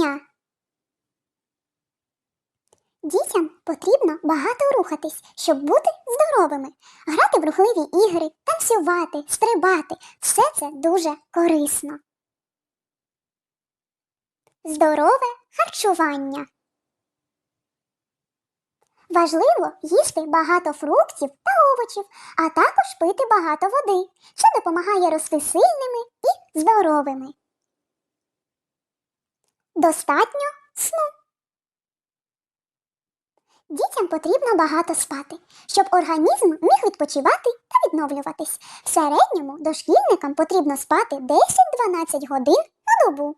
дня. Дітям потрібно багато рухатись, щоб бути здоровими, грати в рухливі ігри, танцювати, стрибати все це дуже корисно. Здорове харчування. Важливо їсти багато фруктів та овочів, а також пити багато води, що допомагає рости сильними і здоровими. Достатньо сну. Дітям потрібно багато спати, щоб організм міг відпочивати та відновлюватись. В середньому дошкільникам потрібно спати 10-12 годин на добу.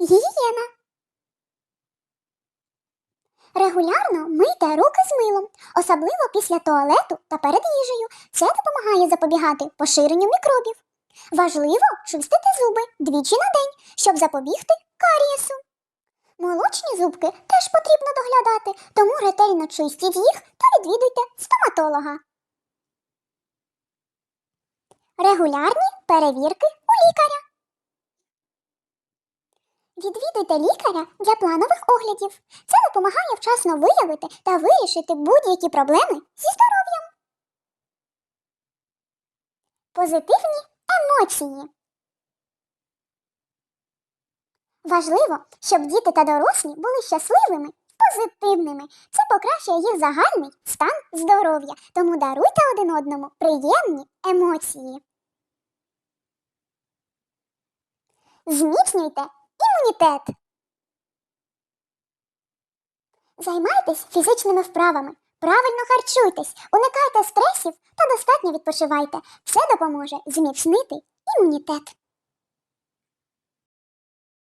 Гігієна. Регулярно мийте руки з милом, особливо після туалету та перед їжею. Це допомагає запобігати поширенню мікробів. Важливо чистити зуби двічі на день, щоб запобігти карієсу. Молочні зубки теж потрібно доглядати, тому ретельно чистіть їх та відвідуйте стоматолога. Регулярні перевірки у лікаря. Відвідуйте лікаря для планових оглядів. Це допомагає вчасно виявити та вирішити будь-які проблеми зі здоров'ям. Позитивні емоції. Важливо, щоб діти та дорослі були щасливими, позитивними. Це покращує їх загальний стан здоров'я. Тому даруйте один одному приємні емоції. Зміцнюйте імунітет. Займайтесь фізичними вправами. Правильно харчуйтесь, уникайте стресів та достатньо відпочивайте. Це допоможе зміцнити імунітет.